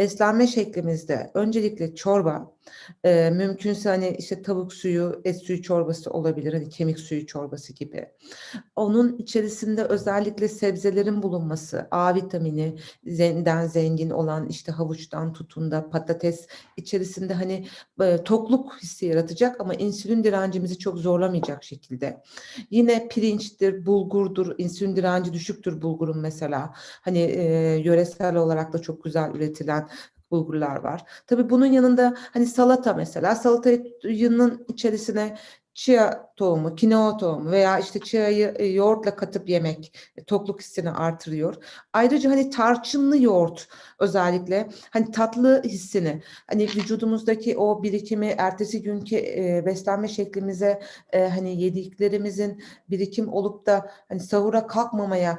Beslenme şeklimizde öncelikle çorba, eee, mümkünse, hani, işte, tavuk suyu, et suyu çorbası olabilir, hani, kemik suyu çorbası gibi. Onun içerisinde özellikle sebzelerin bulunması, A vitamini zen zengin olan, işte, havuçtan tutun da patates içerisinde, hani, eee, tokluk hissi yaratacak ama insülin direncimizi çok zorlamayacak şekilde. Yine pirinçtir, bulgurdur, insülin direnci düşüktür bulgurun mesela. Hani, eee, yöresel olarak da çok güzel üretilen bulgurlar var. Tabii bunun yanında, hani, salata mesela, salatanın içerisine chia tohumu, kinoa tohumu veya, işte, chia'yı, eee, yoğurtla katıp yemek, eee, tokluk hissini artırıyor. Ayrıca, hani, tarçınlı yoğurt özellikle, hani, tatlı hissini, hani, vücudumuzdaki o birikimi ertesi günkü, eee, beslenme şeklimize, eee, hani, yediklerimizin birikim olup da, hani, sahura kalkmamaya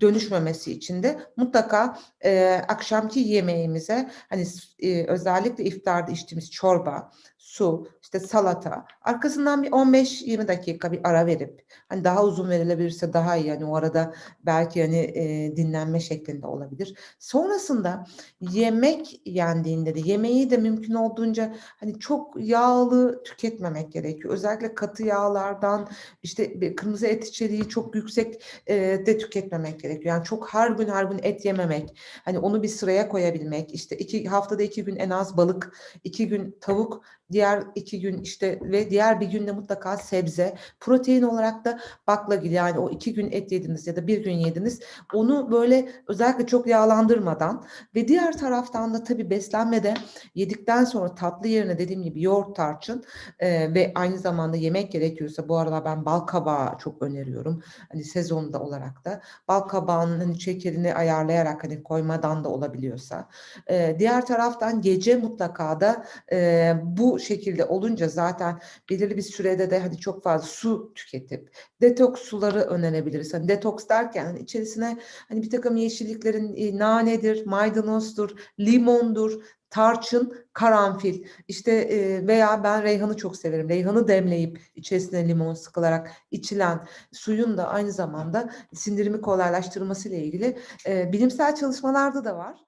dönüşmemesi için de mutlaka, eee, akşamki yemeğimize, hani, eee, özellikle iftarda içtiğimiz çorba, su, işte, salata, arkasından bir 15-20 dakika bir ara verip, hani, daha uzun verilebilirse daha iyi, hani, o arada belki, hani, eee, dinlenme şeklinde olabilir. Sonrasında yemek yendiğinde de yemeği de mümkün olduğunca, hani, çok yağlı tüketmemek gerekiyor. Özellikle katı yağlardan, işte, bir kırmızı et içeriği çok yüksek, eee, de tüketmemek gerekiyor. Yani, çok her gün her gün et yememek, hani, onu bir sıraya koyabilmek, işte, 2 haftada 2 gün en az balık, 2 gün tavuk, diğer 2 gün, işte, ve diğer 1 gün de mutlaka sebze. Protein olarak da baklagil, yani, o 2 gün et yediniz ya da 1 gün yediniz, onu, böyle, özellikle çok yağlandırmadan ve diğer taraftan da tabii beslenmede yedikten sonra tatlı yerine dediğim gibi yoğurt, tarçın, eee, ve aynı zamanda yemek gerekiyorsa bu aralar ben balkabağı çok öneriyorum. Hani, sezonda olarak da. Balkabağının, hani, şekerini ayarlayarak, hani, koymadan da olabiliyorsa. Eee, diğer taraftan gece mutlaka da, eee, bu şekilde olunca zaten belirli bir sürede de, hani, çok fazla su tüketip detoks suları önerebiliriz. Hani, detoks derken, hani, içerisine, hani, birtakım yeşilliklerin, iii, nanedir, maydanozdur, limondur, tarçın, karanfil, işte, eee, veya ben reyhanı çok severim. Reyhanı demleyip içerisine limon sıkılarak içilen suyun da aynı zamanda sindirimi kolaylaştırmasıyla ilgili, eee, bilimsel çalışmalarda da var.